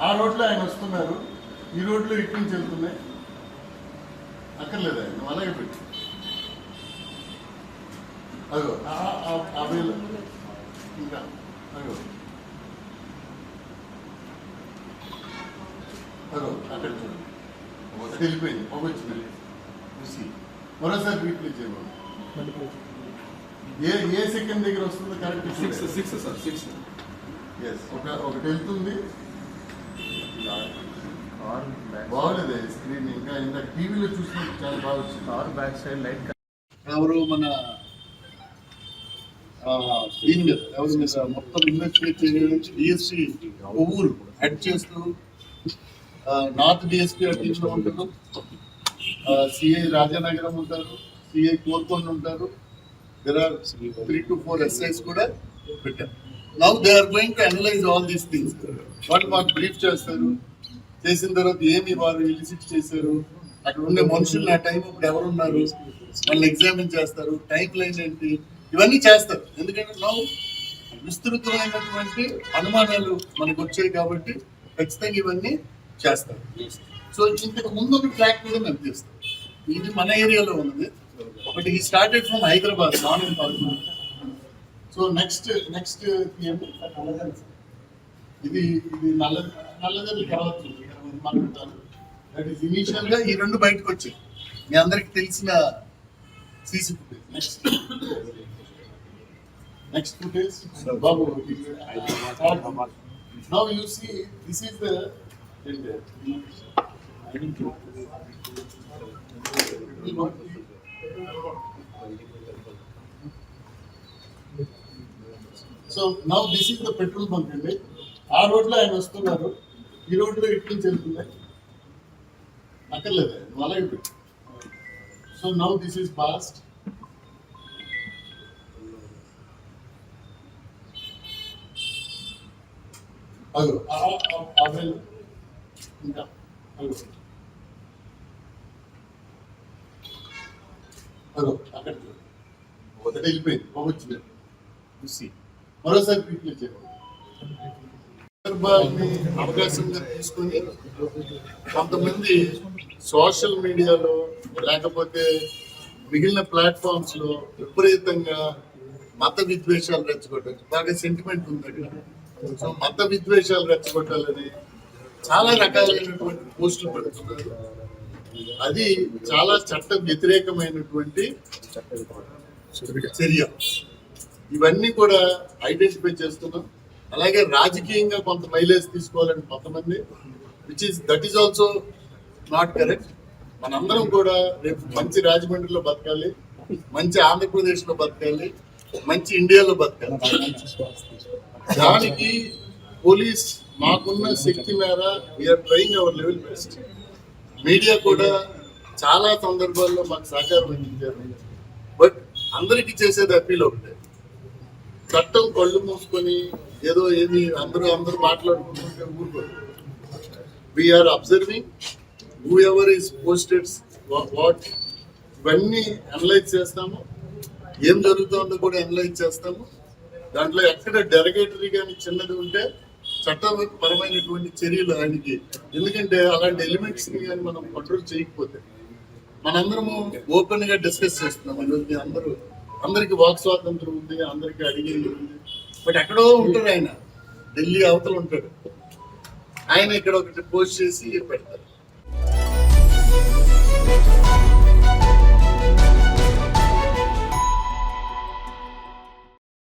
ఆ రోడ్లో ఆయన వస్తున్నారు. ఈ రోడ్లో ఇటు నుంచి వెళ్తున్నాయి. అక్కర్లేదు ఆయన అలాగే పెట్టు. అదో ఆ- వేలు ఇంకా అదో అదో అక్కడ చూడు. ఒకటి వెళ్ళిపోయింది వచ్చింది. చూసి మరోసారి రీప్లే చేయమను ఏ ఏ సెకండ్ దగ్గర వస్తుందో correct six six sir six yes ఒక ఒకటి వెళ్తుంది. స్క్రీన్ ఇంకా టీవీలో చూసినప్పుడు చాలా బాగా వచ్చింది. కార్ బ్యాక్ సైడ్ లైట్ ఎవరు మన ఆ, దీని మీద ఎవరి మీద మొత్తం ఇన్వెస్టిగేట్ చేయడానికి డిఎస్సి హెడ్ చేస్తూ నార్త్ డిఎస్పీ టీంలో ఉంటారు. సిఐ రాజానగరం ఉంటారు సిఐ కోల్కొండ ఉంటారు. There are three two four SIs కూడా పెట్టారు. Now they are going to analyse all these things వాళ్ళు మాకు బ్రీఫ్ చేస్తారు? చేసిన తర్వాత ఏమి వారు ఎలిసిట్ చేశారు? అక్కడ ఉండే మనుషులు ఆ టైం ఇప్పుడు ఎవరున్నారు? వాళ్ళు ఎగ్జామిన్ చేస్తారు. టైం లైన్ ఏంటి? ఇవన్నీ చేస్తారు. ఎందుకంటే నౌ విస్తృతమైనటువంటి అనుమానాలు మనకు వచ్చాయి కాబట్టి ఖచ్చితంగా ఇవన్నీ చేస్తారు. సో ఇంతకు ముందు ఒక ట్రాక్ కూడా మేము చేస్తాం ఇది మన ఏరియాలో ఉన్నది. బట్ ఈ started from Hyderabad morning in so next next ఇది ఇది నల్ల నల్లదల్లి కావచ్చు మాట్లాడతాను దట్ ఈస్ ఇనీషియల్గా ఈ రెండు బయటకు వచ్చాయి. మీ అందరికి తెలిసిన CC footage next next footage Babu now you see this is the so now this is the petrol bunk అండి ఆ రోడ్లో ఆయన వస్తున్నారు. ఈ రోడ్లో ఇటు నుంచి వెళ్తున్నాయి అక్కర్లేదు నువ్వు అలాగే పెట్టు so now this is past అదో ఇంకా అదో అదో అక్కడ ఒకటి వెళ్ళిపోయింది బాగా వచ్చింది. చూసి. మరోసారి రీప్లే చేయాలి సందర్భాన్ని అవకాశంగా తీసుకుని కొంతమంది సోషల్ మీడియాలో లేకపోతే మిగిలిన ప్లాట్ఫామ్స్లో విపరీతంగా మత విద్వేషాలు రెచ్చగొట్టచ్చు బాగా సెంటిమెంట్ ఉంది అక్కడ. సో మత విద్వేషాలు రెచ్చగొట్టాలని చాలా రకాలైనటువంటి పోస్టులు పెడుతున్నారు. అది చాలా చట్ట వ్యతిరేకమైనటువంటి చర్య. ఇవన్నీ కూడా ఐడెంటిఫై చేస్తున్నాం. అలాగే రాజకీయంగా కొంత మైలేజ్ తీసుకోవాలని కొంతమంది which is that is also not correct మనందరం కూడా రేపు మంచి రాజమండ్రిలో బతకాలి మంచి ఆంధ్రప్రదేశ్లో బతకాలి మంచి ఇండియాలో బతకాలి. దానికి పోలీస్ మాకున్న శక్తి మేర we're trying our level best media కూడా చాలా సందర్భాల్లో మాకు సహకారం అందించారు. బట్ అందరికీ చేసేది అప్పీల్ ఒకటే. చట్టం కళ్ళు మూసుకొని ఏదో ఏమి అందరూ అందరూ మాట్లాడుకుంటుంటే ఊరుకోరు we're observing whoever is posted what ఇవన్నీ అనలైజ్ చేస్తాము. ఏం జరుగుతుందో కూడా అనలైజ్ చేస్తాము. దాంట్లో ఎక్కడ డెరగేటరీ కానీ చిన్నది ఉంటే చట్టపరమైనటువంటి చర్యలు ఆయనకి. ఎందుకంటే అలాంటి ఎలిమెంట్స్ని కానీ మనం కంట్రోల్ చేయకపోతే. మనందరము ఓపెన్గా డిస్కస్ చేస్తున్నాం. ఈరోజు అందరూ అందరికి వాక్ స్వాతంత్రం ఉంది అందరికి అడిగేది ఉంది. బట్ ఎక్కడో ఉంటాడు ఆయన. ఢిల్లీ అవతల ఉంటాడు. ఆయన ఇక్కడ ఒకటి పోస్ట్ చేసి పెడతారు.